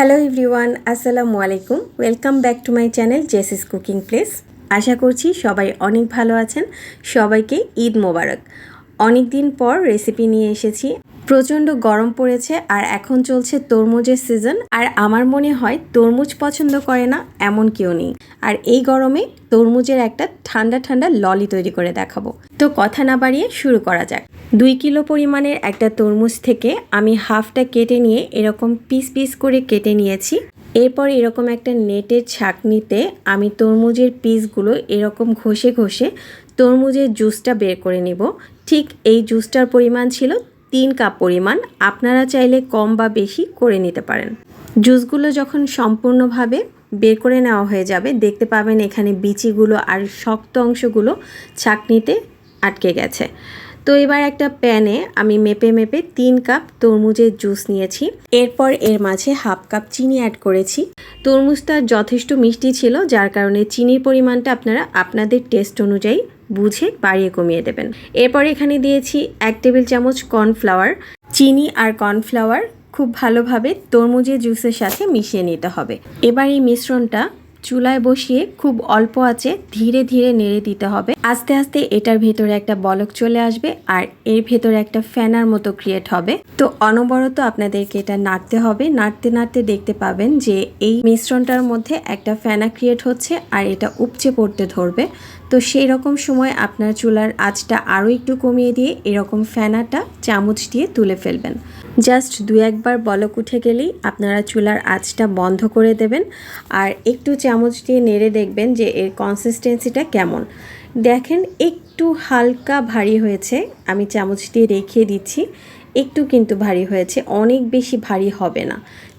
Hello everyone আসসালামু আলাইকুম welcome back to my channel Jessie's cooking place আশা করছি সবাই অনেক ভালো আছেন। সবাইকে ঈদ মোবারক। অনেক দিন পর রেসিপি নিয়ে এসেছি। প্রচণ্ড গরম পড়েছে আর এখন চলছে তরমুজের সিজন আর আমার মনে হয় তরমুজ পছন্দ করে না এমন কেউ নেই। আর এই গরমে তরমুজের একটা ঠান্ডা ঠান্ডা ললি তৈরি করে দেখাবো। তো কথা না বাড়িয়ে শুরু করা যাক। দুই কিলো পরিমাণের একটা তরমুজ থেকে আমি হাফটা কেটে নিয়ে এরকম পিস পিস করে কেটে নিয়েছি। এরপর এরকম একটা নেটের ছাকনিতে আমি তরমুজের পিসগুলো এরকম ঘষে ঘষে তরমুজের জুসটা বের করে নিব। ঠিক এই জুসটার পরিমাণ ছিল তিন কাপ পরিমাণ। আপনারা চাইলে কম বা বেশি করে নিতে পারেন। জুসগুলো যখন সম্পূর্ণভাবে বের করে নেওয়া হয়ে যাবে, দেখতে পাবেন এখানে বিচিগুলো আর শক্ত অংশগুলো ছাকনিতে আটকে গেছে। তো এবার একটা প্যানে আমি মেপে মেপে তিন কাপ তরমুজের জুস নিয়েছি। এরপর এর মাঝে হাফ কাপ চিনি অ্যাড করেছি। তরমুজটা যথেষ্ট মিষ্টি ছিল, যার কারণে চিনির পরিমাণটা আপনারা আপনাদের টেস্ট অনুযায়ী বুঝে বাড়িয়ে কমিয়ে দেবেন। এরপর এখানে দিয়েছি এক টেবিল চামচ কর্নফ্লাওয়ার। চিনি আর কর্নফ্লাওয়ার খুব ভালোভাবে তরমুজের জুসের সাথে মিশিয়ে নিতে হবে। এবার এই মিশ্রণটা চুলায় বসিয়ে খুব অল্প আছে ধীরে ধীরে নেড়ে দিতে হবে। আস্তে আস্তে এটার ভেতরে একটা বলক চলে আসবে আর এর ভেতরে একটা ফ্যানার মতো ক্রিয়েট হবে। তো অনবরত আপনাদেরকে এটা নাড়তে হবে। নাড়তে নাড়তে দেখতে পাবেন যে এই মিশ্রণটার মধ্যে একটা ফ্যানা ক্রিয়েট হচ্ছে আর এটা উপচে পড়তে ধরবে। তো সেই রকম সময় আপনার চুলার আঁচটা আরও একটু কমিয়ে দিয়ে এরকম ফ্যানাটা চামচ দিয়ে তুলে ফেলবেন। জাস্ট দু একবার বলক উঠে গেলেই আপনারা চুলার আঁচটা বন্ধ করে দেবেন আর একটু চামচ দিয়ে নেড়ে দেখবেন যে এর কনসিস্টেন্সিটা কেমন। দেখেন একটু হালকা ভারী হয়েছে, আমি চামচ দিয়ে রেখে দিচ্ছি। একটু কিন্তু ভারী হয়েছে, অনেক বেশি ভারী হবে না।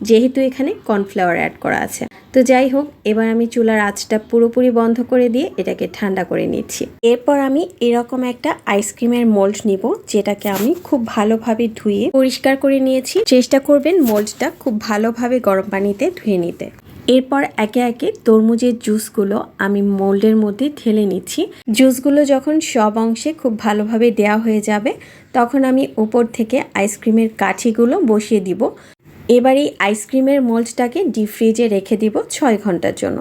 যেহেতু এখানে কর্নফ্লাওয়ার অ্যাড করা আছে। তো যাই হোক, এবার আমি চুলার আঁচটা পুরোপুরি বন্ধ করে দিয়ে এটাকে ঠান্ডা করে নিচ্ছি। এরপর আমি এরকম একটা আইসক্রিমের মোল্ড নিব, যেটাকে আমি খুব ভালোভাবে ধুয়ে পরিষ্কার করে নিয়েছি। চেষ্টা করবেন মোল্ডটা খুব ভালোভাবে গরম পানিতে ধুয়ে নিতে। এরপর একে একে তরমুজের জুসগুলো আমি মোল্ডের মধ্যে ঢেলে নিচ্ছি। জুসগুলো যখন সব অংশে খুব ভালোভাবে দেওয়া হয়ে যাবে, তখন আমি উপর থেকে আইসক্রিমের কাঠিগুলো বসিয়ে দিব। এবার এই আইসক্রিমের মোল্ডটাকে ডিপ ফ্রিজে রেখে দিব ছয় ঘণ্টার জন্য।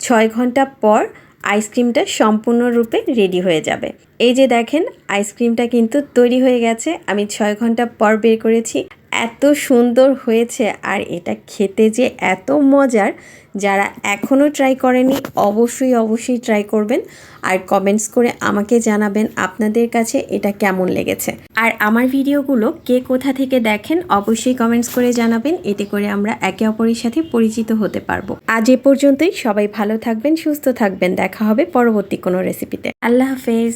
ছয় ঘণ্টা পর আইসক্রিমটা সম্পূর্ণরূপে রেডি হয়ে যাবে। এই যে দেখেন, আইসক্রিমটা কিন্তু তৈরি হয়ে গেছে। আমি ছয় ঘণ্টা পর বের করেছি। এত সুন্দর হয়েছে আর এটা খেতে যে এত মজার, যারা এখনও ট্রাই করেনি অবশ্যই অবশ্যই ট্রাই করবেন। আর কমেন্টস করে আমাকে জানাবেন আপনাদের কাছে এটা কেমন লেগেছে। আর আমার ভিডিওগুলো কে কোথা থেকে দেখেন অবশ্যই কমেন্টস করে জানাবেন, এতে করে আমরা একে অপরের সাথে পরিচিত হতে পারব। আজ এ পর্যন্তই, সবাই ভালো থাকবেন, সুস্থ থাকবেন, দেখা হবে পরবর্তী কোনো রেসিপিতে আল্লাহ হাফেজ।